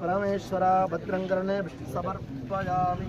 ಪರಮೇಶ್ವರ ಭದ್ರಂಕರಣೆ ಸಮರ್ಪಯಾಮಿ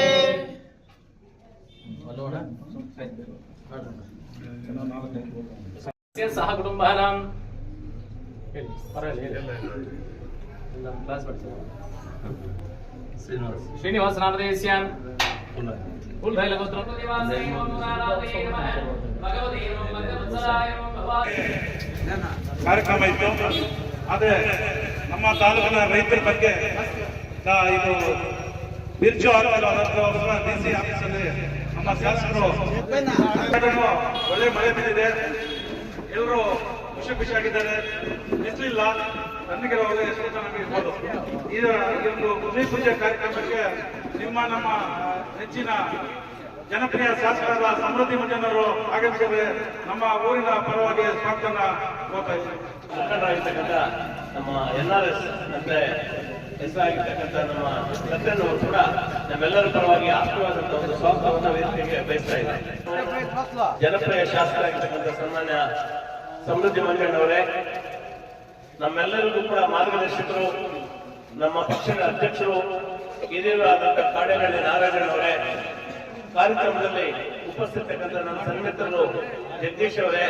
ಸಹ ಕುಟುಂಬಾನಾಂ ಹೇಳಿ ಪರವಾಗಿಲ್ಲ ಹೇಳಿ ನಮ್ಮ ಕ್ಲಾಸ್ ಶ್ರೀನಿವಾಸ ನಾಮದೇಶ್ಯಾನ್ ಫುಲ್ ಡೈಲ ಗೋತ್ರ ನಿವಾಸೈ ಓಂ ನಾರಾಯಣಾಯ ನಮಃ ಭಗವತಿ ಓಂ ಭಗವತ್ಸಲಾಯ ಓಂ ಭವಾಯ ಕಾರ್ಯಕ್ರಮ ಇತ್ತು ಆದರೆ ನಮ್ಮ ತಾಲೂಕಿನ ರೈತರ ಬಗ್ಗೆ ಆ, ಇದು ಬಿರ್ಜು ಡಿ ಸಿ ಆಫೀಸಲ್ಲಿ ನಮ್ಮ ಶಾಸಕರು ಒಳ್ಳೆ ಮಳೆ ಬಿದ್ದಿದೆ ಎಲ್ಲರೂ ಖುಷಿ ಖುಷಿಯಾಗಿದ್ದಾರೆ ಬಿಸಿಲಿಲ್ಲ ನನಗೆ ಇರ್ಬೋದು ಈ ಒಂದು ಭೂಮಿ ಪೂಜೆ ಕಾರ್ಯಕ್ರಮಕ್ಕೆ ನಿಮ್ಮ ನಮ್ಮ ನೆಚ್ಚಿನ ಜನಪ್ರಿಯ ಶಾಸಕರಾದ ಸಮೃದ್ಧಿ ಮಂಜನವರು ಆಗಮಿಸಿದರೆ ನಮ್ಮ ಊರಿನ ಪರವಾಗಿ ಸ್ವಾಗತನ ಕೋರ್ತಾ ಇದ್ದಾರೆ ನಮ್ಮ ಎನ್ ಆರ್ ಎಸ್ ಅಂದ್ರೆ ಹೆಸರಾಗಿರ್ತಕ್ಕಂಥ ನಮ್ಮ ಸತ್ಯನವರು ಕೂಡ ನಮ್ಮೆಲ್ಲರ ಪರವಾಗಿ ಆತ್ಮೀಯವಾದಂತಹ ಒಂದು ಸ್ವಾಗತವನ್ನು ವೇದಿಕೆಗೆ ಬಯಸ್ತಾ ಇದ್ದಾರೆ. ಜನಪ್ರಿಯ ಶಾಸಕರಾಗಿರ್ತಕ್ಕಂಥ ಸನ್ಮಾನ್ಯ ಸಮೃದ್ಧಿ ಮಂಜಣ್ಣವರೇ, ನಮ್ಮೆಲ್ಲರಿಗೂ ಕೂಡ ಮಾರ್ಗದರ್ಶಕರು, ನಮ್ಮ ಪಕ್ಷದ ಅಧ್ಯಕ್ಷರು, ಹಿರಿಯರು ಆದಂತಹ ಕಾಡೇನಹಳ್ಳಿ ನಾರಾಯಣವರೇ ಕಾರ್ಯಕ್ರಮದಲ್ಲಿ ಉಪಸ್ಥಿತಕ್ಕಂಥ ನಮ್ಮ ಸನ್ಮಿತ್ರರು ಜಗದೀಶ್ ಅವರೇ,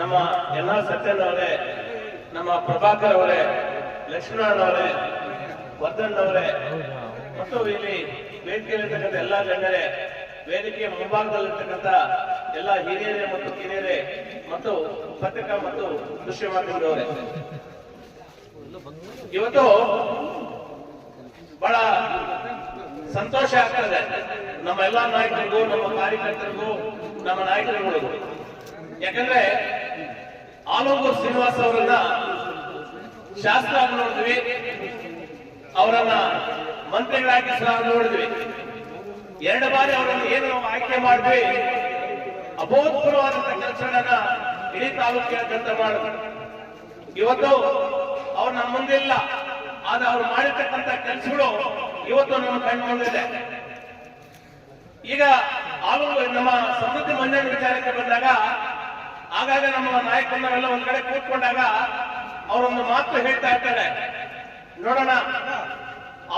ನಮ್ಮ ಎನ್ ಆರ್ ಸತ್ಯನ್ ಅವರೇ ನಮ್ಮ ಪ್ರಭಾಕರ್ ಅವರೇ ಲಕ್ಷ್ಮೀನಾರಾಯಣ ಅವರೇ ವರ್ಧನ್ ಮತ್ತು ಇಲ್ಲಿ ವೇದಿಕೆಯಲ್ಲಿರ್ತಕ್ಕಂಥ ಎಲ್ಲಾ ಗಣ್ಯರೇ, ವೇದಿಕೆಯ ಮುಂಭಾಗದಲ್ಲಿರ್ತಕ್ಕಂಥ ಎಲ್ಲ ಹಿರಿಯರೇ ಮತ್ತು ಕಿರಿಯರೇ, ಮತ್ತು ಪತ್ರಿಕಾ ಮತ್ತು ದೃಶ್ಯ ಮಾಧ್ಯಮದವರೇ. ಇವತ್ತು ಬಹಳ ಸಂತೋಷ ಆಗ್ತದೆ. ನಮ್ಮ ಎಲ್ಲಾ ನಾಯಕರಿಗೂ, ನಮ್ಮ ಕಾರ್ಯಕರ್ತರಿಗೂ, ನಮ್ಮ ನಾಯಕರುಗಳಿಗೂ. ಯಾಕಂದ್ರೆ ಆಲೂರು ಶ್ರೀನಿವಾಸ್ ಅವರನ್ನ ಶಾಸ್ತ್ರ ನೋಡಿದ್ವಿ. ಅವರನ್ನ ಮಂತ್ರಿಗಳಾಗಿ ಸಹ ನೋಡಿದ್ವಿ. ಎರಡು ಬಾರಿ ಅವರನ್ನು ಏನು ನಾವು ಆಯ್ಕೆ ಮಾಡಿದ್ವಿ. ಅಭೂತಪೂರ್ವವಾದಂತಹ ಕೆಲಸಗಳನ್ನ ಇಡೀ ತಾಲೂಕಿನ ಮಾಡಿದ್ರು. ಇವತ್ತು ಅವ್ರು ನಮ್ಮ ಮುಂದಿಲ್ಲ ಆದ್ರೆ ಅವ್ರು ಮಾಡಿರ್ತಕ್ಕಂಥ ಕೆಲಸಗಳು ಇವತ್ತು ನಮ್ಮ ಕಣ್ಣು ಮುಂದಿದೆ ಈಗ ಆಲೂ ನಮ್ಮ ಸಮೃದ್ಧಿ ಮಂಡಳಿ ವಿಚಾರಕ್ಕೆ ಬಂದಾಗ, ಆಗಾಗ ನಮ್ಮ ನಾಯಕರನ್ನೆಲ್ಲ ಒಂದ್ ಕಡೆ ಕೂತ್ಕೊಂಡಾಗ ಅವರೊಂದು ಮಾತು ಹೇಳ್ತಾ ಇರ್ತಾರೆ. ನೋಡೋಣ.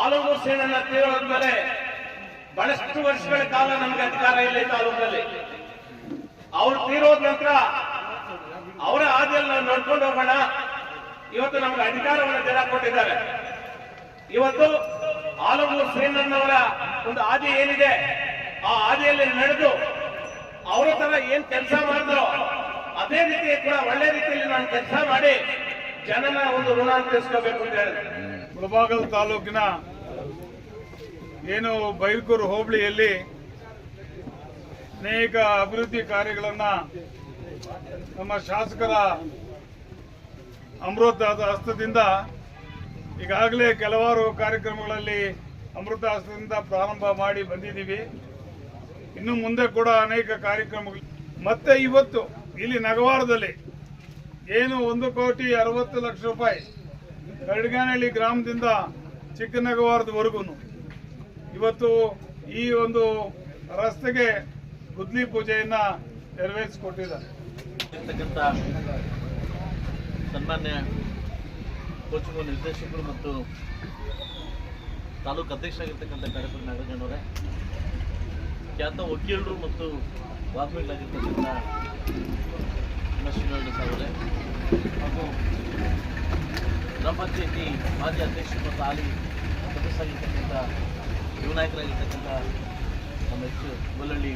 ಆಲೂರು ಸೇನನ್ನ ತೀರೋದ್ಮೇಲೆ ಬಹಳಷ್ಟು ವರ್ಷಗಳ ಕಾಲ ನಮ್ಗೆ ಅಧಿಕಾರ ಇಲ್ಲ ಈ ತಾಲೂಕಲ್ಲಿ. ಅವ್ರು ತೀರೋದ ನಂತರ ಅವರ ಹಾದಿಯಲ್ಲಿ ನಾವು ನಡ್ಕೊಂಡು ಹೋಗೋಣ. ಇವತ್ತು ನಮ್ಗೆ ಅಧಿಕಾರವನ್ನು ಜನ ಕೊಟ್ಟಿದ್ದಾರೆ. ಇವತ್ತು ಆಲೂರು ಸೇನನ್ನವರ ಒಂದು ಹಾದಿ ಏನಿದೆ, ಆ ಹಾದಿಯಲ್ಲಿ ನಡೆದು ಅವರ ತರ ಏನ್ ಕೆಲಸ ಮಾಡಿದ್ರು ಅದೇ ರೀತಿ ಕೂಡ ಒಳ್ಳೆ ರೀತಿಯಲ್ಲಿ ನಾನು ಕೆಲಸ ಮಾಡಿ ಜನನ ಒಂದು ಋಣ ತೀರಿಸ್ಕೋಬೇಕು ಅಂತ ಹೇಳಿದೆ ಮುಳಬಾಗಲ್ ತಾಲೂಕಿನ ಏನು ಬೈಲ್ಕೂರು ಹೋಬಳಿಯಲ್ಲಿ ಅನೇಕ ಅಭಿವೃದ್ಧಿ ಕಾರ್ಯಗಳನ್ನ ನಮ್ಮ ಶಾಸಕರ ಅಮೃತ ಹಸ್ತದಿಂದ ಈಗಾಗಲೇ ಕೆಲವಾರು ಕಾರ್ಯಕ್ರಮಗಳಲ್ಲಿ ಅಮೃತ ಹಸ್ತದಿಂದ ಪ್ರಾರಂಭ ಮಾಡಿ ಬಂದಿದ್ದೀವಿ. ಇನ್ನು ಮುಂದೆ ಕೂಡ ಅನೇಕ ಕಾರ್ಯಕ್ರಮಗಳು. ಮತ್ತೆ ಇವತ್ತು ಇಲ್ಲಿ ನಗವಾರದಲ್ಲಿ ಏನು ಒಂದು ಕೋಟಿ ಅರವತ್ತು ಲಕ್ಷ ರೂಪಾಯಿ ಕರಡ್ಗಾನಹಳ್ಳಿ ಗ್ರಾಮದಿಂದ ಚಿಕ್ಕನಗವಾರದವರೆಗೂ ಇವತ್ತು ಈ ಒಂದು ರಸ್ತೆಗೆ ಗುದ್ಲಿ ಪೂಜೆಯನ್ನ ನೆರವೇರಿಸಿಕೊಟ್ಟಿದ್ದಾರೆ. ಸನ್ಮಾನ್ಯ ಕೋಚಿಂಗ್ ನಿರ್ದೇಶಕರು ಮತ್ತು ತಾಲೂಕು ಅಧ್ಯಕ್ಷರಾಗಿರ್ತಕ್ಕಂಥ ಕಾರ್ಯಕ್ರಮ ನಾಗರಾಜನವರೇ ಖ್ಯಾತ ವಕೀಲರು ಮತ್ತು ವಾಗ್ಮಿಗಳಾಗಿರ್ತಕ್ಕಂಥ ಶ್ರೀನಿವಾಸ ಸಾವರೇ ಹಾಗೂ ಗ್ರಾಮ ಪಂಚಾಯತಿ ಮಾಜಿ ಅಧ್ಯಕ್ಷ ಮತ್ತು ಹಾಲಿ ಸದಸ್ಯರಾಗಿರ್ತಕ್ಕಂಥ, ಯುವ ನಾಯಕರಾಗಿರ್ತಕ್ಕಂಥ ನಮ್ಮ ಎಚ್ ಗೊಲ್ಲಳ್ಳಿ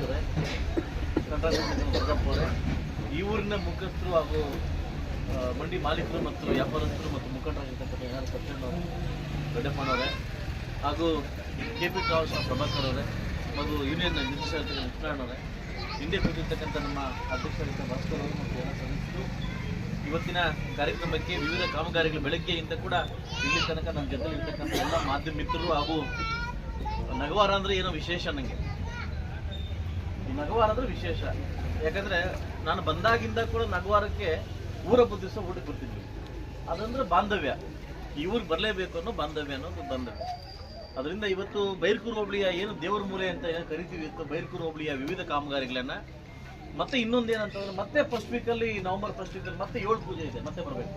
ಅವರೇ ಈ ಊರಿನ ಮುಖಸ್ಥರು ಹಾಗೂ ಮಂಡಿ ಮಾಲೀಕರು ಮತ್ತು ವ್ಯಾಪಾರಸ್ಥರು ಮತ್ತು ಮುಖಂಡರಾಗಿರ್ತಕ್ಕಂಥ ಏನಾರು ಸತ್ಯನ ದೊಡ್ಡಪ್ಪನವರೇ ಹಾಗೂ ಕೆ ಪಿ ಟ್ರಾವೆಲ್ಸ್ನ ಪ್ರಭಾಕರ್ ಅವರೇ ಮತ್ತು ಯೂನಿಯನ್ ನಿರ್ದೇಶಕ ಅವರೇ. ಹಿಂದೆ ಕೂತಿರ್ತಕ್ಕಂಥ ನಮ್ಮ ಅಧ್ಯಕ್ಷರಾಗಿದ್ದ ಭಾಸ್ಕರ್ ಅವರು ಮತ್ತು ಎಲ್ಲ ಸದಸ್ಯರು ಇವತ್ತಿನ ಕಾರ್ಯಕ್ರಮಕ್ಕೆ ವಿವಿಧ ಕಾಮಗಾರಿಗಳು ಬೆಳಗ್ಗೆಯಿಂದ ಕೂಡ ಇಲ್ಲಿ ತನಕ ನಮ್ಮ ಜೊತೆ ಇರ್ತಕ್ಕಂಥ ಎಲ್ಲ ಮಾಧ್ಯಮ ಮಿತ್ರರು ಹಾಗೂ ನಗವಾರ ಅಂದರೆ ಏನೋ ವಿಶೇಷ ನನಗೆ ನಗವಾರ ಅಂದ್ರೆ ವಿಶೇಷ. ಯಾಕಂದ್ರೆ ನಾನು ಬಂದಾಗಿಂದ ಕೂಡ ನಗವಾರಕ್ಕೆ ಊರ ಬುದ್ಧಿಸ ದಿವಸ ಊಟಕ್ಕೆ ಬರ್ತಿದ್ವಿ ಅದಂದ್ರೆ ಬಾಂಧವ್ಯ. ಈ ಬರಲೇಬೇಕು ಅನ್ನೋ ಬಾಂಧವ್ಯ ಅನ್ನೋದು ಬಾಂಧವ್ಯ. ಅದರಿಂದ ಇವತ್ತು ಬೈರ್ಕೂರು ಹೋಬಳಿಯ ಏನು ದೇವರ ಮೂಲೆ ಅಂತ ಏನು ಕರಿತೀವಿ ಇವತ್ತು ಬೈರ್ಕೂರು ಹೋಬಳಿಯ ವಿವಿಧ ಕಾಮಗಾರಿಗಳನ್ನ ಮತ್ತೆ ಇನ್ನೊಂದು ಏನಂತಂದ್ರೆ ಮತ್ತೆ ಫಸ್ಟ್ ವೀಕಲ್ಲಿ ನವೆಂಬರ್ ಫಸ್ಟ್ ವೀಕಲ್ಲಿ ಮತ್ತೆ ಏಳು ಪೂಜೆ ಇದೆ, ಮತ್ತೆ ಬರಬೇಕು.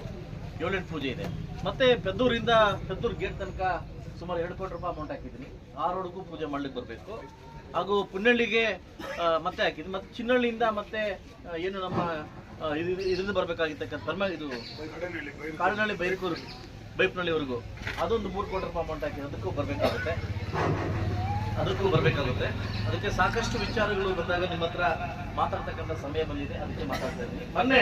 ಏಳೆಂಟು ಪೂಜೆ ಇದೆ. ಮತ್ತೆ ಪೆದ್ದೂರಿಂದ ಪೆದ್ದೂರು ಗೇಟ್ ತನಕ ಸುಮಾರು ಎರಡು ಕೋಟಿ ರೂಪಾಯಿ ಅಮೌಂಟ್ ಹಾಕಿದ್ದೀನಿ. ಆ ರೋಡ್ಗೂ ಪೂಜೆ ಮಾಡ್ಲಿಕ್ಕೆ ಬರಬೇಕು. ಹಾಗೂ ಪುನ್ನಳ್ಳಿಗೆ ಮತ್ತೆ ಹಾಕಿದ್ದೀನಿ. ಮತ್ತೆ ಚಿನ್ನಳ್ಳಿಯಿಂದ ಮತ್ತೆ ಏನು ನಮ್ಮ ಇದು ಇದರಿಂದ ಬರಬೇಕಾಗಿರ್ತಕ್ಕಂಥ ಧರ್ಮ, ಇದು ಕಾಡಿನಳ್ಳಿ ಬೈರ್ಕೂರು ಬೈಪ್ನಳ್ಳಿವರೆಗೂ ಅದೊಂದು ಮೂರು ಕೋಟಿ ರೂಪಾಯಿ ಅಮೌಂಟ್ ಹಾಕಿ ಅದಕ್ಕೂ ಬರಬೇಕಾಗುತ್ತೆ. ಅದಕ್ಕೂ ಬರಬೇಕಾಗುತ್ತೆ. ಅದಕ್ಕೆ ಸಾಕಷ್ಟು ವಿಚಾರಗಳು ಬಂದಾಗ ನಿಮ್ಮ ಹತ್ರ ಮಾತಾಡ್ತಕ್ಕಂಥ ಸಮಯ ಬಂದಿದೆ. ಅದಕ್ಕೆ ಮಾತಾಡ್ತಾ ಇದ್ದೀನಿ. ಮೊನ್ನೆ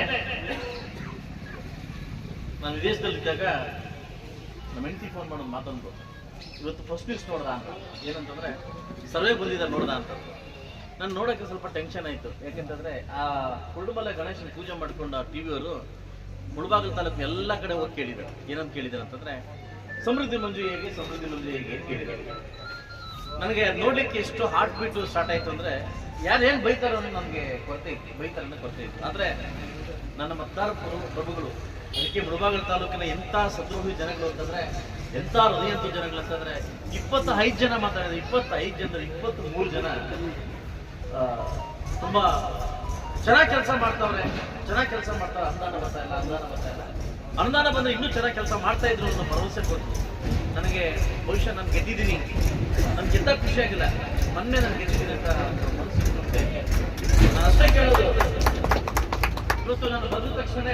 ನಾನು ವಿದೇಶದಲ್ಲಿದ್ದಾಗ ನಮ್ಮ ಹೆಂಡತಿ ಫೋನ್ ಮಾಡೋದು ಮಾತಂದು ಇವತ್ತು ಫಸ್ಟ್ ನ್ಯೂಸ್ ನೋಡ್ದ ಅಂತ. ಏನಂತಂದ್ರೆ ಸರ್ವೆ ಬಂದಿದೆ ನೋಡ್ದ ಅಂತ. ನಾನು ನೋಡೋಕ್ಕೆ ಸ್ವಲ್ಪ ಟೆನ್ಷನ್ ಆಯಿತು. ಯಾಕೆಂತಂದ್ರೆ, ಆ ಕುರುಡುಮಲೆ ಗಣೇಶನ ಪೂಜೆ ಮಾಡ್ಕೊಂಡ ಟಿ ವಿಯವರು ಮುಳಬಾಗಿಲು ತಾಲೂಕು ಎಲ್ಲ ಕಡೆ ಹೋಗಿ ಕೇಳಿದ್ದಾರೆ ಏನಂತ ಕೇಳಿದ್ರು ಅಂತಂದ್ರೆ, ಸಮೃದ್ಧಿ ಮಂಜು ಹೇಗೆ, ಸಮೃದ್ಧಿ ಮಂಜು ಹೇಗೆ ಅಂತ ಕೇಳಿದ್ದಾರೆ ನನಗೆ ನೋಡ್ಲಿಕ್ಕೆ ಎಷ್ಟು ಹಾರ್ಟ್ ಬೀಟ್ ಸ್ಟಾರ್ಟ್ ಆಯ್ತು ಅಂದ್ರೆ ಯಾರು ಏನ್ ಬೈತಾರೋ ನನಗೆ ಕೊರತೆ ಇತ್ತು ಬೈತಾರೆ ಕೊರತೆ ಇತ್ತು. ಆದ್ರೆ ನನ್ನ ಮತ್ತಾರ ಪ್ರಭು- ಪ್ರಭುಗಳು, ಅದಕ್ಕೆ ಮುಳಬಾಗಿಲು ತಾಲೂಕಿನ ಎಂತ ಸದ್ರೋಹಿ ಜನಗಳು ಅಂತಂದ್ರೆ ಎಂತ ಹೃದಯಂತ ಜನಗಳು ಅಂತಂದ್ರೆ ಇಪ್ಪತ್ತೈದು ಜನ ಮಾತಾಡಿದ್ರು, ಇಪ್ಪತ್ತೈದು ಜನ ಇಪ್ಪತ್ತ್ ಮೂರು ಜನ ತುಂಬ ಚೆನ್ನಾಗಿ ಕೆಲಸ ಮಾಡ್ತಾವ್ರೆ, ಚೆನ್ನಾಗಿ ಕೆಲಸ ಮಾಡ್ತಾರೆ ಅನುದಾನ ಬರ್ತಾ ಇಲ್ಲ ಅನುದಾನ ಬರ್ತಾ ಇಲ್ಲ. ಅನುದಾನ ಬಂದರೆ ಇನ್ನೂ ಚೆನ್ನಾಗಿ ಕೆಲಸ ಮಾಡ್ತಾ ಇದ್ರು ಅನ್ನೋ ಭರವಸೆ ಕೊಟ್ಟು ನನಗೆ ಬಹುಶಃ ನಾನು ಗೆದ್ದಿದ್ದೀನಿ. ನನ್ಗೆ ಗೆದ್ದ ಖುಷಿ ಆಗಿಲ್ಲ. ಮೊನ್ನೆ ನಾನು ಗೆದ್ದಿದ್ದೀನಿ ಅಂತ. ನಾನು ಅಷ್ಟೇ ಕೇಳೋದು. ಇವತ್ತು ನಾನು ಬಂದ ತಕ್ಷಣ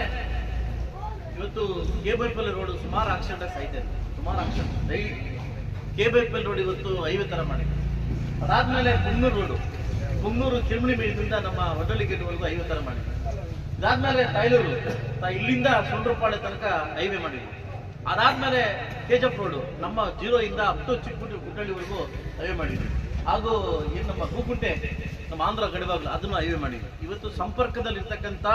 ಇವತ್ತು ಕೆ ಬೈಪಲ್ಲಿ ರೋಡ್ ಸುಮಾರು ಆಕ್ಸಿಡೆಂಟ್ ಸಾಯ್ತೇನೆ ಸುಮಾರು ಆಕ್ಸಿಡೆಂಟ್ ಡೈಲಿ ಬೈಪಲ್ಲಿ ರೋಡ್ ಇವತ್ತು ಹೈವೇ ಥರ ಮಾಡಿದೆ. ಅದಾದಮೇಲೆ ಪುಂಗೂರು ರೋಡು. ಪುಂಗೂರು ಕಿರ್ಮಿಣಿ ಮೇಲಿಂದ ನಮ್ಮ ಹೊಡಳ್ಳಿ ಗೇಟ್ವರೆಗೂ ಐವತ್ತು ಥರ ಮಾಡಿ ಅದಾದ್ಮೇಲೆ ಟೈಲೂರು ತ- ಇಲ್ಲಿಂದ ಸೊಂಡ್ರಪಾಳೆ ತನಕ ಹೈವೇ ಮಾಡಿದ್ವಿ ಅದಾದ್ಮೇಲೆ ಕೆಜಪ್ ರೋಡು ನಮ್ಮ ಜೀರೋ ಇಂದ ಅಪ್ ಟು ಚಿಕ್ಕಪುಟ್ಟಿ ಗುಡ್ಡಳ್ಳಿವರೆಗೂ ಹೈವೇ ಮಾಡಿದ್ವಿ ಹಾಗೂ ಏನು ನಮ್ಮ ಹೂಕುಂಟೆ ನಮ್ಮ ಆಂಧ್ರ ಗಡಿಭಾಗಲು ಅದನ್ನು ಹೈವೇ ಮಾಡಿದ್ವಿ ಇವತ್ತು ಸಂಪರ್ಕದಲ್ಲಿ ಇರ್ತಕ್ಕಂಥ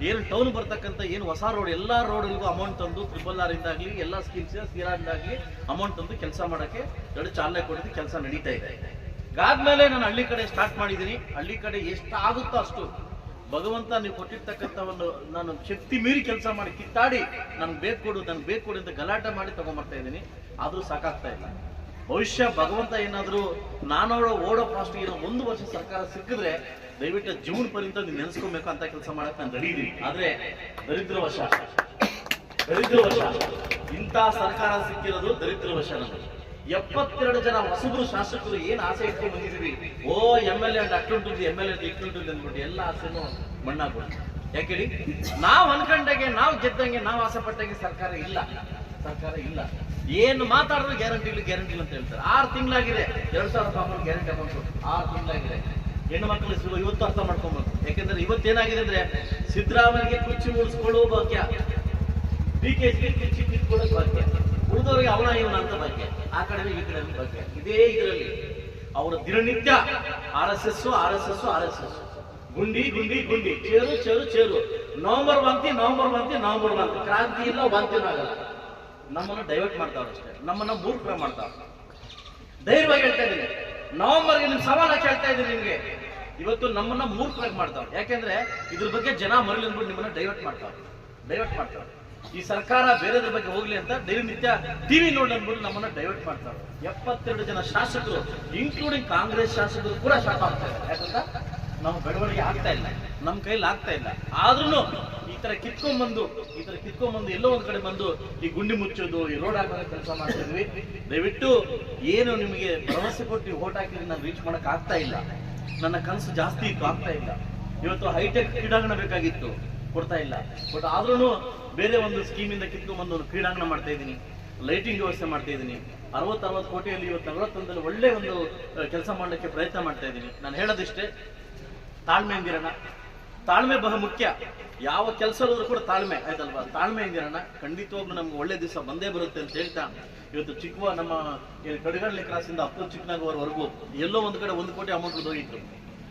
ಏನು ಟೌನ್ ಬರ್ತಕ್ಕಂಥ, ಏನು ಹೊಸ ರೋಡ್ ಎಲ್ಲ ರೋಡ್ಗಳಿಗೂ ಅಮೌಂಟ್ ತಂದು ಟ್ರಿಪಲ್ ಆರ್ ಎಲ್ಲ ಸ್ಕೀಮ್ಸ್ ಇಂದಾಗ್ಲಿ ಅಮೌಂಟ್ ತಂದು ಕೆಲಸ ಮಾಡೋಕ್ಕೆ ದೊಡ್ಡ ಚಾಲನೆ ಕೊಡಿದ್ದು ಕೆಲಸ ನಡೀತಾ ಇದೆ. ಅದಾದ್ಮೇಲೆ ನಾನು ಹಳ್ಳಿ ಕಡೆ ಸ್ಟಾರ್ಟ್ ಮಾಡಿದ್ದೀನಿ. ಹಳ್ಳಿ ಕಡೆ ಎಷ್ಟು ಆಗುತ್ತೋ ಅಷ್ಟು. ಭಗವಂತ ನೀವು ಕೊಟ್ಟಿರ್ತಕ್ಕಂಥ ಒಂದು ನಾನು ಶಕ್ತಿ ಮೀರಿ ಕೆಲಸ ಮಾಡಿ ಕಿತ್ತಾಡಿ ನನ್ಗೆ ಬೇಕು ಕೊಡು, ನನ್ಗೆ ಬೇಕು ಕೊಡು ಅಂತ ಗಲಾಟೆ ಮಾಡಿ ತಗೊಂಬರ್ತಾ ಇದ್ದೀನಿ. ಆದರೂ ಸಾಕಾಗ್ತಾ ಇಲ್ಲ. ಭವಿಷ್ಯ ಭಗವಂತ ಏನಾದರೂ ನಾನು ಓಡೋ ಫಾಸ್ಟ್ ಏನೋ ಒಂದು ವರ್ಷ ಸರ್ಕಾರ ಸಿಕ್ಕಿದ್ರೆ ದಯವಿಟ್ಟು ಜೂನ್ ಪರ್ಯಂತ ನೀವು ನೆನೆಸ್ಕೊಬೇಕು ಅಂತ ಕೆಲಸ ಮಾಡಕ್ಕೆ ನಾನು ರೆಡಿ ಆದ್ರೆ ದರಿದ್ರವಶ ದರಿದ್ರವಶ ಇಂಥ ಸರ್ಕಾರ ಸಿಕ್ಕಿರೋದು ದರಿದ್ರವಶ ನಮಗೆ. ಎಪ್ಪತ್ತೆರಡು ಜನ ಹೊಸಬರು ಶಾಸಕರು ಏನ್ ಆಸೆ ಇಟ್ಕೊಂಡು ಬಂದಿದ್ದೀವಿ ಓ ಎಂ ಎಲ್ ಎ ಅಂಡ್ ಅಕ್ಟುಂಟು ಎಂ ಎಲ್ ಎ ಇಕ್ಟುಂಟು ಅಂದ್ಬಿಟ್ಟು ಎಲ್ಲ ಆಸೆನೂ ಮಣ್ಣಾಗ್ಬಿಟ್ಟು ಯಾಕೆ ಹೇಳಿ? ನಾವು ಅನ್ಕೊಂಡಾಗೆ, ನಾವು ಗೆದ್ದಂಗೆ, ನಾವು ಆಸೆ ಪಟ್ಟಂಗೆ ಸರ್ಕಾರ ಇಲ್ಲ. ಸರ್ಕಾರ ಇಲ್ಲ. ಏನು ಮಾತಾಡಿದ್ರು ಗ್ಯಾರಂಟಿ ಇಲ್ಲ ಗ್ಯಾರಂಟಿ ಅಂತ ಹೇಳ್ತಾರೆ. ಆರು ತಿಂಗಳಾಗಿದೆ. ಎರಡ್ ಸಾವಿರ ರೂಪಾಯಿ ಗ್ಯಾರಂಟಿ ಅಮೌಂಟ್ ಆರು ತಿಂಗಳಾಗಿದೆ. ಹೆಣ್ಣು ಮಕ್ಕಳು ಸಿಗೋ ಇವತ್ತು ಅರ್ಥ ಮಾಡ್ಕೊಬೇಕು ಯಾಕೆಂದ್ರೆ ಇವತ್ತೇನಾಗಿದೆ ಅಂದ್ರೆ ಸಿದ್ದರಾಮಯ್ಯಗೆ ಕುರ್ಚಿ ಉಳಿಸ್ಕೊಳ್ಳೋ ಭಾಗ್ಯ. ಡಿ ಕೆ ಸಿ ಕುರ್ಚಿ ಕಿತ್ಕೊಳ್ಳೋ ಭಾಗ್ಯ. ಉಳಿದವರಿಗೆ ಅವನ ಇವನ ಅಂತ ಭಾಗ್ಯ. ಆ ಕಡೆ ಈ ಕಡೆ ಬಗ್ಗೆ ಇದೇ ಇದರಲ್ಲಿ ಅವರ ದಿನನಿತ್ಯ R S S R S S R S S ಗುಂಡಿ ಗುಂಡಿ ಗುಂಡಿ. Chair chair chair. ನವೆಂಬರ್ ಬಂತಿ ನವೆಂಬರ್ ಬಂತಿ ನವೆಂಬರ್ ಬಂತಿ ಕ್ರಾಂತಿ ಇಲ್ಲ ಆಗಲ್ಲ. ನಮ್ಮನ್ನ ಡೈವರ್ಟ್ ಮಾಡ್ತಾವ್ರು ಅಷ್ಟೇ. ನಮ್ಮನ್ನ ಮೂರ್ಖ ಮಾಡ್ತಾವ್ರು. ಧೈರ್ಯವಾಗಿ ಹೇಳ್ತಾ ಇದ್ದೀನಿ. ನವೆಂಬರ್ಗೆ ನಿಮ್ ಸವಾಲ ಕೇಳ್ತಾ ಇದ್ದೀನಿ ನಿಮ್ಗೆ. ಇವತ್ತು ನಮ್ಮನ್ನ ಮೂರ್ಖರಾಗಿ ಮಾಡ್ತಾವ್ರು. ಯಾಕೆಂದ್ರೆ ಇದ್ರ ಬಗ್ಗೆ ಜನ ಮರಳಿ ಅಂದ್ಬಿಟ್ಟು ನಿಮ್ಮನ್ನ ಡೈವರ್ಟ್ ಮಾಡ್ತಾವ್ರು. ಡೈವರ್ಟ್ ಮಾಡ್ತಾವ್ರೆ. ಈ ಸರ್ಕಾರ ಬೇರೆದ್ರ ಬಗ್ಗೆ ಹೋಗ್ಲಿ ಅಂತ ದಿನನಿತ್ಯ ಟಿವಿ ನೋಡಿ ಅಂದ್ಬಿಟ್ಟು ನಮ್ಮನ್ನ ಡೈವರ್ಟ್ ಮಾಡ್ತಾರೆ. ಎಪ್ಪತ್ತೆರಡು ಜನ ಶಾಸಕರು ಇನ್ಕ್ಲೂಡಿಂಗ್ ಕಾಂಗ್ರೆಸ್ ಶಾಸಕರು ಕೂಡ ಶಾಕ್ ಆಗ್ತಾ ಇದ್ದಾರೆ ಯಾಕಂದ್ರೆ ನಾವು ಬೆಳವಣಿಗೆ ಆಗ್ತಾ ಇಲ್ಲ. ನಮ್ಮ ಕೈಲಿ ಆಗ್ತಾ ಇಲ್ಲ. ಆದ್ರೂ ಈ ತರ ಕಿತ್ಕೊಂಡ್ಬಂದು, ಈ ತರ ಕಿತ್ಕೊಂಡ್ಬಂದು ಎಲ್ಲೋ ಒಂದ್ ಕಡೆ ಬಂದು ಈ ಗುಂಡಿ ಮುಚ್ಚೋದು, ಈ ರೋಡ್ ಹಾಕೋದ ಕೆಲಸ ಮಾಡ್ತಿದ್ವಿ ದಯವಿಟ್ಟು ಏನು ನಿಮಗೆ ಭರವಸೆ ಕೊಟ್ಟು ಓಟ್ ಹಾಕಿದ್ರೆ ನಾನು ರೀಚ್ ಮಾಡಕ್ ಆಗ್ತಾ ಇಲ್ಲ. ನನ್ನ ಕನಸು ಜಾಸ್ತಿ ಇತ್ತು, ಆಗ್ತಾ ಇಲ್ಲ. ಇವತ್ತು ಹೈಟೆಕ್ ಕ್ರೀಡಾಂಗಣ ಬೇಕಾಗಿತ್ತು, ಕೊಡ್ತಾ ಇಲ್ಲ. ಬಟ್ ಆದ್ರೂ ಬೇರೆ ಒಂದು ಸ್ಕೀಮಿಂದ ಕಿತ್ಕೊಂಡ್ಬಂದು ಒಂದು ಕ್ರೀಡಾಂಗಣ ಮಾಡ್ತಾ ಇದ್ದೀನಿ. ಲೈಟಿಂಗ್ ವ್ಯವಸ್ಥೆ ಮಾಡ್ತಾ ಇದ್ದೀನಿ. ಅರವತ್ತು ಅರವತ್ತು ಕೋಟಿಯಲ್ಲಿ ಇವತ್ತು ನಲವತ್ತೊಂದಲ್ಲಿ ಒಳ್ಳೆ ಒಂದು ಕೆಲಸ ಮಾಡಲಿಕ್ಕೆ ಪ್ರಯತ್ನ ಮಾಡ್ತಾ ಇದ್ದೀನಿ. ನಾನು ಹೇಳೋದಿಷ್ಟೇ ತಾಳ್ಮೆಯಿಂದಿರೋಣ ತಾಳ್ಮೆ ಬಹು ಮುಖ್ಯ. ಯಾವ ಕೆಲಸದವರು ಕೂಡ ತಾಳ್ಮೆ, ಆಯ್ತಲ್ವಾ? ತಾಳ್ಮೆಯಿಂದಿರೋಣ ಖಂಡಿತವಾಗ್ಲೂ ನಮ್ಗೆ ಒಳ್ಳೆ ದಿವಸ ಬಂದೇ ಬರುತ್ತೆ ಅಂತ ಹೇಳ್ತಾ, ಇವತ್ತು ಚಿಕ್ಕವ ನಮ್ಮ ಕಡಗಳ್ಳಿ ಕ್ರಾಸಿಂದ ಅಪ್ಪು ಚಿಕ್ಕನಗರವರೆಗೂ ಎಲ್ಲೋ ಒಂದು ಕಡೆ ಒಂದು ಕೋಟಿ ಅಮೌಂಟ್ ಹೋಗಿತ್ತು.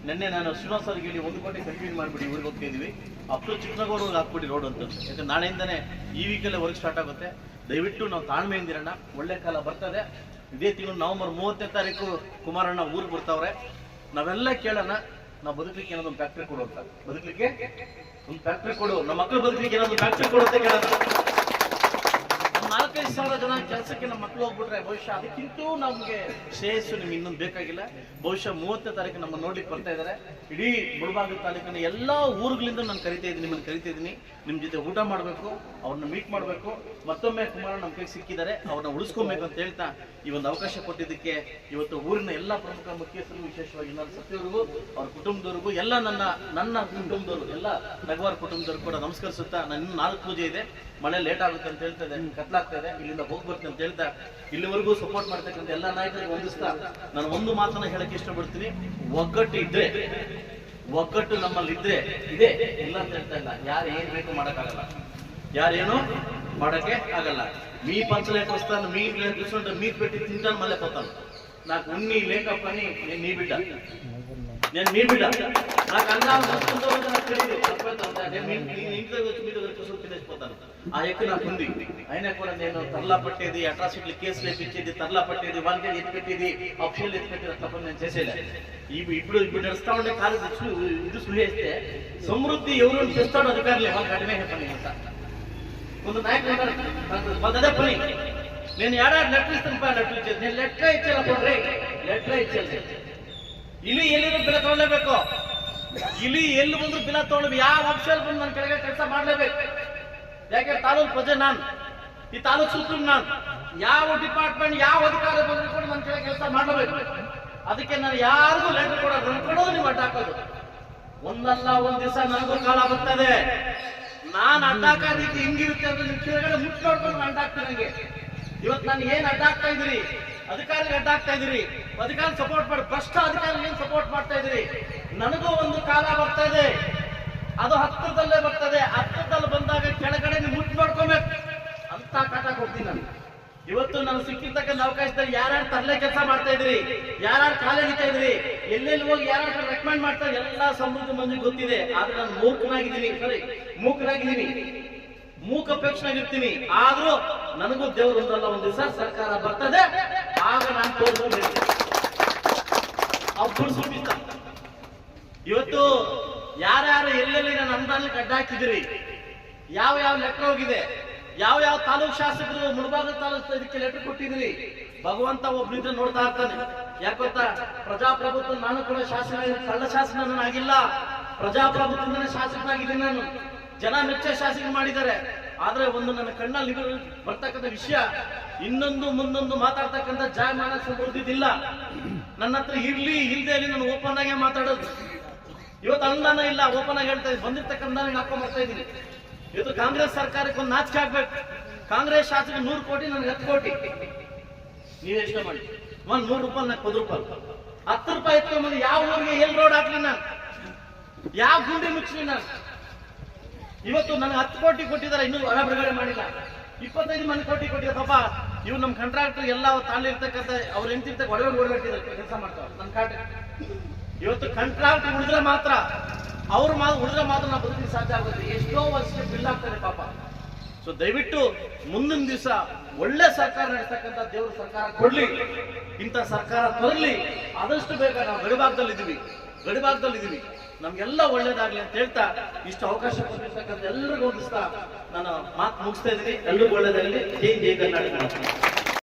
ನಿನ್ನೆ ನಾನು ಶ್ರೀನಿವಾಸ್ ಅವ್ರಿಗೆ ಹೇಳಿ ಒಂದು ಕೋಟಿ ಕಂಟಿನ್ಯೂ ಮಾಡಿಬಿಡಿ ಊರಿಗೆ ಹೋಗ್ತಾ ಇದೀವಿ. ಅಪ್ ಟು ಚಿಕ್ಕನಗೌಡರ್ಗೆ ಹಾಕ್ಬಿಡಿ ರೋಡ್ ಅಂತ. ಯಾಕಂದ್ರೆ ನಾಳೆಯಿಂದನೇ ಈ ವೀಕಲ್ಲೇ ವರ್ಕ್ ಸ್ಟಾರ್ಟ್ ಆಗುತ್ತೆ. ದಯವಿಟ್ಟು ನಾವು ತಾಳ್ಮೆಯಿಂದಿರೋಣ ಒಳ್ಳೆ ಕಾಲ ಬರ್ತದೆ. ಇದೇ ತಿಂಗಳು ನವೆಂಬರ್ ಮೂವತ್ತನೇ ತಾರೀಕು ಕುಮಾರಣ್ಣ ಊರಿಗೆ ಬರ್ತಾವ್ರೆ. ನಾವೆಲ್ಲ ಕೇಳೋಣ, ನಾವು ಬದುಕಲಿಕ್ಕೆ ಏನಾದ್ರು ಒಂದು ಫ್ಯಾಕ್ಟ್ರಿ ಕೊಡು ಅಂತ. ಬದುಕಲಿಕ್ಕೆ? ಒಂದು ಫ್ಯಾಕ್ಟ್ರಿ ಕೊಡು. ನಮ್ಮ ಮಕ್ಕಳು ಬದುಕಲಿಕ್ಕೆ ಏನಾದ್ರು ಫ್ಯಾಕ್ಟ್ರಿ ಕೊಡುತ್ತೆ ಕೇಳೋಣ. ನಾಲ್ಕೈದು ಸಾವಿರ ಜನ ಕೆಲಸಕ್ಕೆ ನಮ್ಮ ಮಕ್ಕಳು ಹೋಗ್ಬಿಟ್ರೆ ಬಹುಶಃ ಅದಕ್ಕಿಂತೂ ನಮ್ಗೆ ಶ್ರೇಯಸ್ಸು ನಿಮ್ಗೆ ಇನ್ನೊಂದು ಬೇಕಾಗಿಲ್ಲ. ಬಹುಶಃ ಮೂವತ್ತನೇ ತಾರೀಕು ನಮ್ಮ ನೋಡ್ಲಿಕ್ಕೆ ಬರ್ತಾ ಇದ್ದಾರೆ ಇಡೀ ಮುಳಬಾಗಿಲು ತಾಲೂಕಿನ ಎಲ್ಲಾ ಊರುಗಳಿಂದ ನಾನು ಕರಿತಾ ಇದ್ದೀನಿ, ನಿಮ್ಮನ್ನು ಕರಿತಾ ಇದ್ದೀನಿ. ನಿಮ್ ಜೊತೆ ಊಟ ಮಾಡಬೇಕು, ಅವ್ರನ್ನ ಮೀಟ್ ಮಾಡಬೇಕು. ಮತ್ತೊಮ್ಮೆ ಕುಮಾರ ನಮ್ಮ ಕೈಗೆ ಸಿಕ್ಕಿದ್ದಾರೆ, ಅವ್ರನ್ನ ಉಳಿಸ್ಕೊಬೇಕು ಅಂತ ಹೇಳ್ತಾ ಈ ಒಂದು ಅವಕಾಶ ಕೊಟ್ಟಿದ್ದಕ್ಕೆ ಇವತ್ತು ಊರಿನ ಎಲ್ಲ ಪ್ರಮುಖ ಮುಖ್ಯಸ್ಥರು, ವಿಶೇಷವಾಗಿ ನನ್ನ ಸತ್ಯವರಿಗೂ ಅವ್ರ ಕುಟುಂಬದವ್ರಿಗೂ, ಎಲ್ಲ ನನ್ನ ನನ್ನ ಕುಟುಂಬದವರು, ಎಲ್ಲ ನಗವಾರ ಕುಟುಂಬದವ್ರು ಕೂಡ ನಮಸ್ಕರಿಸುತ್ತಾ ನನ್ನ ನಾಲ್ಕು ಪೂಜೆ ಇದೆ. ಮಳೆ ಲೇಟ್ ಆಗುತ್ತೆ ಅಂತ ಹೇಳ್ತಾ ಇದೆ ಕತ್ಲಾಗ್ತಾ ಇದೆ. ಇಲ್ಲಿಂದ ಹೋಗ್ಬರ್ತೀನಿ ಅಂತ ಹೇಳ್ತಾ ಇಲ್ಲಿವರೆಗೂ ಸಪೋರ್ಟ್ ಮಾಡ್ತಕ್ಕಂಥ ಎಲ್ಲ ನಾಯಕರಿಗೆ ವಂದಿಸ್ತಾ ನಾನು ಒಂದು ಮಾತನ್ನ ಹೇಳಕ್ ಇಷ್ಟಪಡ್ತೀನಿ ಒಗ್ಗಟ್ಟು ಇದ್ರೆ ಒಗ್ಗಟ್ಟು ನಮ್ಮಲ್ಲಿ ಇದ್ರೆ ಇದೆ ಇಲ್ಲ ಅಂತ ಹೇಳ್ತಾ ಇಲ್ಲ ಯಾರು ಏನ್ ಬೇಕು ಮಾಡಕ್ಕಾಗಲ್ಲ ಯಾರೇನು ಮಾಡಕ್ಕೆ ಆಗಲ್ಲ మీ పంచలేక వస్తాను మీ ఇంట్లో కూర్చుంటే మీకు పెట్టి తింటాను మళ్ళీ పోతాను నాకు ఉన్ని లేకపోని నేను నీ బిడ్డ నేను మీ బిడ్డ. నాకు అన్నా నేను తినేసిపోతాను ఆ ఎక్కు నాకు ఉంది. అయినా కూడా నేను తరలా పట్టేది అట్రాసిటీలు కేసులు ఎప్పించేది తరలా పట్టేది వాళ్ళకి ఎత్తి పెట్టేది ఆప్షన్ ఎత్తి పెట్టేది తప్ప నేను చేసేది ఇప్పుడు ఇప్పుడు నడుస్తా ఉండే కాలు ఇది సుహేస్తే సమృద్ధి ఎవరు చేస్తాడో అధికారులు. వాళ్ళకి అడమే పని కొంత నాయకులు వాళ్ళ పని. నేను ఏడాది లెటర్ ఇస్తాను నెట్లు ఇచ్చేది. నేను లెటర్ ఇచ్చేలా రే. లెటర్ ఇచ్చేది ಇಲ್ಲಿ ಎಲ್ಲಿರೋ ಬಿಲ ತಗೊಳ್ಳೇಬೇಕು ಇಲ್ಲಿ ಎಲ್ಲಿ ಬಂದ್ರು ಬಿಲ ತಗೊಳ್ಬೇಕು ಯಾವ ಆಫೀಸಲ್ಲಿ ಬಂದು ನನ್ನ ಕೆಳಗೆ ಕೆಲಸ ಮಾಡ್ಲೇಬೇಕು. ಯಾಕೆ, ತಾಲೂಕು ಪ್ರಜೆ ನಾನು. ಈ ತಾಲೂಕು ಸುಪ್ರೀಂ ನಾನು. ಯಾವ ಡಿಪಾರ್ಟ್ಮೆಂಟ್, ಯಾವ ಅಧಿಕಾರ ಬಂದ್ರು ಕೂಡ ನನ್ನ ಕೆಳಗೆ ಕೆಲಸ ಮಾಡಲೇಬೇಕು. ಅದಕ್ಕೆ ನಾನು ಯಾರಿಗೂ ಲೆಟರ್ ಕೊಡೋದು, ನನ್ನ ಕೊಡೋದು ನೀವು ಅಡ್ಡ ಹಾಕೋದು. ಒಂದಲ್ಲ ಒಂದ್ ದಿವಸ ನನಗೂ ಕಾಲ ಬರ್ತದೆ. ನಾನ್ ರೀತಿ ಹಿಂಗಿರುತ್ತೆ ಅಂತ ನಿಮ್ ಕೆಳಗಡೆ ಮುಟ್ಟು ನೋಡ್ಕೊಂಡು ಅಡ್ಡ ಹಾಕ್ತೀನಿ ನಂಗೆ ಇವತ್ತು ನಾನು ಏನ್ ಅಡ್ಡ ಹಾಕ್ತಾ ಇದ್ದೀರಿ? ಅಧಿಕಾರಿಗೆ ಅಡ್ಡ ಹಾಕ್ತಾ ಇದ್ದೀರಿ? ಅಧಿಕಾರಿ ಸಪೋರ್ಟ್ ಮಾಡಿ, ಭ್ರಷ್ಟ ಅಧಿಕಾರಿ ಏನ್ ಸಪೋರ್ಟ್ ಮಾಡ್ತಾ ಇದ್ರಿ ನನಗೂ ಒಂದು ಕಾಲ ಬರ್ತಾ ಇದೆ. ಅದು ಹತ್ತಿರದಲ್ಲೇ ಬರ್ತದೆ. ಹತ್ತಿರದಲ್ಲಿ ಬಂದಾಗ ಕೆಳಗಡೆ ಮುಟ್ ಮುಟ್ಟು ನೋಡ್ಕೋಬೇಕು. ಅಂತ ಕಾಟ ಕೊಡ್ತೀನಿ ನಾನು. ಇವತ್ತು ನಾನು ಸಿಕ್ಕಿರ್ತಕ್ಕಂಥ ಅವಕಾಶದಲ್ಲಿ ಯಾರ್ಯಾರು ತರಲೆ ಕೆಲಸ ಮಾಡ್ತಾ ಇದ್ರಿ ಯಾರ್ಯಾರು ಕಾಲ ಹಿಡಿತಾ ಇದ್ರಿ ಎಲ್ಲೆಲ್ಲಿ ಹೋಗಿ ಯಾರು ರೆಕಮೆಂಡ್ ಮಾಡ್ತಾ ಎಲ್ಲ ಸಮೃದ್ಧಿ ಮಂದಿ ಗೊತ್ತಿದೆ. ಆದ್ರೆ ನಾನು ಮೂಕನಾಗಿದ್ದೀನಿ ಸರಿ ಮೂರ್ಖನಾಗಿದ್ದೀನಿ ಮೂಕಪೇಕ್ಷನಾಗಿರ್ತೀನಿ. ಆದ್ರೂ ನನಗೂ ದೇವರು ಒಂದಲ್ಲ, ಒಂದು ದಿವಸ ಸರ್ಕಾರ ಬರ್ತದೆ. ಆಗ ನಾನು ತೋರಿಸ್ಕೊಂಡು ಅವ್ರು ತೋರಿಸ್ಕೊಂಡಿದ್ದ ಇವತ್ತು ಯಾರ್ಯಾರು ಎಲ್ಲೆಲ್ಲಿ ನಾನು ಅನುದಾನಕ್ಕೆ ಕಡ್ಡ ಹಾಕಿದಿರಿ ಯಾವ ಯಾವ ಲೆಟರ್ ಹೋಗಿದೆ? ಯಾವ ಯಾವ ತಾಲೂಕ್ ಶಾಸಕರು ಮುಳಬಾಗ ತಾಲೂಕು ಇದಕ್ಕೆ ಲೆಟರ್ ಕೊಟ್ಟಿದ್ರಿ ಭಗವಂತ ಒಬ್ರಿದ್ರೆ ನೋಡ್ತಾ ಇರ್ತಾನೆ. ಯಾಕೊತ್ತಾ ಪ್ರಜಾಪ್ರಭುತ್ವ ನಾನು ಕೂಡ ಶಾಸನ ಕಳ್ಳ ಶಾಸನನಾಗಿಲ್ಲ ಪ್ರಜಾಪ್ರಭುತ್ವದಿಂದನೇ ಶಾಸಕನಾಗಿದ್ದೀನಿ ನಾನು. ಜನ ಮೆಚ್ಚ ಶಾಸಕ ಮಾಡಿದ್ದಾರೆ. ಆದ್ರೆ ಒಂದು ನನ್ನ ಕಣ್ಣಲ್ಲಿ ಬರ್ತಕ್ಕಂಥ ವಿಷಯ, ಇನ್ನೊಂದು ಮುಂದೊಂದು ಮಾತಾಡ್ತಕ್ಕಂಥ ಜಾಯಮಾನ ಸಮೃದ್ಧಿದಿಲ್ಲ ನನ್ನ ಹತ್ರ ಇರ್ಲಿ, ಇಲ್ದೇ ಇರ್ಲಿ ನಾನು ಓಪನ್ ಆಗೇ ಮಾತಾಡೋದು. ಇವತ್ತು ಅನುದಾನ ಇಲ್ಲ ಓಪನ್ ಆಗಿ ಹೇಳ್ತಾ ಇದ್ದೀನಿ. ಬಂದಿರ್ತಕ್ಕಂಥ ಹಾಕೊಂಡ್ ಬರ್ತಾ ಇದ್ದೀನಿ. ಇವತ್ತು ಕಾಂಗ್ರೆಸ್ ಸರ್ಕಾರಕ್ಕೆ ಒಂದು ನಾಚಿಕೆ ಆಗ್ಬೇಕು. ಕಾಂಗ್ರೆಸ್ ಶಾಸಕ ನೂರು ಕೋಟಿ, ನನಗೆ ಹತ್ತು ಕೋಟಿ. ನೀವು ಯೋಚನೆ ಮಾಡಿ. ಒಂದ್ ನೂರು ರೂಪಾಯಿ, ನಾಲ್ಕು ಪದ ರೂಪಾಯಿ. ಹತ್ತು ರೂಪಾಯಿ ಎತ್ಕೊಂಡ್ಬಂದು ಯಾವ ಊರಿಗೆ ಎಲ್ಲಿ ರೋಡ್ ಹಾಕ್ಲಿ ನಾನು? ಯಾವ ಗುಂಡಿ ಮುಚ್ಚಲಿ ನಾನು? ಇವತ್ತು ನನಗೆ ಹತ್ತು ಕೋಟಿ ಕೊಟ್ಟಿದ್ದಾರೆ, ಇನ್ನೂ ಹೊರ ಬಿಡುಗಡೆ ಮಾಡಿಲ್ಲ. ಇಪ್ಪತ್ತೈದು ಮಂದಿ ಕೋಟಿ ಕೊಟ್ಟಿದ್ದಾರೆ, ಪಾಪ. ಇವ್ರು ನಮ್ಮ ಕಂಟ್ರಾಕ್ಟರ್ ಎಲ್ಲ ತಾಳಿರ್ತಕ್ಕಂಥ ಅವ್ರು ಎಂತಿರ್ತಕ್ಕ ಒಡವೆ ಓಡಾಡ್ತಿದ್ದಾರೆ ಕೆಲಸ ಮಾಡ್ತಾರೆ ನಮ್ಮ ಕಾಟ. ಇವತ್ತು ಕಾಂಟ್ರಾಕ್ಟ್ ಉಳಿದ್ರೆ ಮಾತ್ರ, ಅವ್ರು ಮಾತು ಉಳಿದ್ರೆ ಮಾತ್ರ ನಾವು ಬದುಕಿ ಸಾಧ್ಯ ಆಗುತ್ತೆ ಎಷ್ಟೋ ವರ್ಷಕ್ಕೆ ಬಿಲ್ ಆಗ್ತದೆ ಪಾಪ. ಸೊ ದಯವಿಟ್ಟು ಮುಂದಿನ ದಿವಸ ಒಳ್ಳೆ ಸರ್ಕಾರ ನಡೆಸ್ತಕ್ಕಂಥ ದೇವ್ರ ಸರ್ಕಾರ ಕೊಡ್ಲಿ. ಇಂಥ ಸರ್ಕಾರ ತರಲಿ. ಆದಷ್ಟು ಬೇಗ ನಾವು ಗಡಿಭಾಗದಲ್ಲಿ ಇದೀವಿ ಗಡಿಭಾಗದಲ್ಲಿ ಇದೀವಿ ನಮ್ಗೆಲ್ಲ ಒಳ್ಳೇದಾಗ್ಲಿ ಅಂತ ಹೇಳ್ತಾ ಇಷ್ಟು ಅವಕಾಶ ಕೊಟ್ಟಿರ್ತಕ್ಕಂಥ ಎಲ್ಲರಿಗೂ ಒಂದಿಸ್ತಾ ನಾನು ಮಾತು ಮುಗಿಸ್ತಾ ಇದ್ದೀನಿ. ಎಲ್ಲರೂ ಒಳ್ಳೆಯದಾಗಲಿ ಜೈ ಜೈ ಕರ್ನಾಟಕ.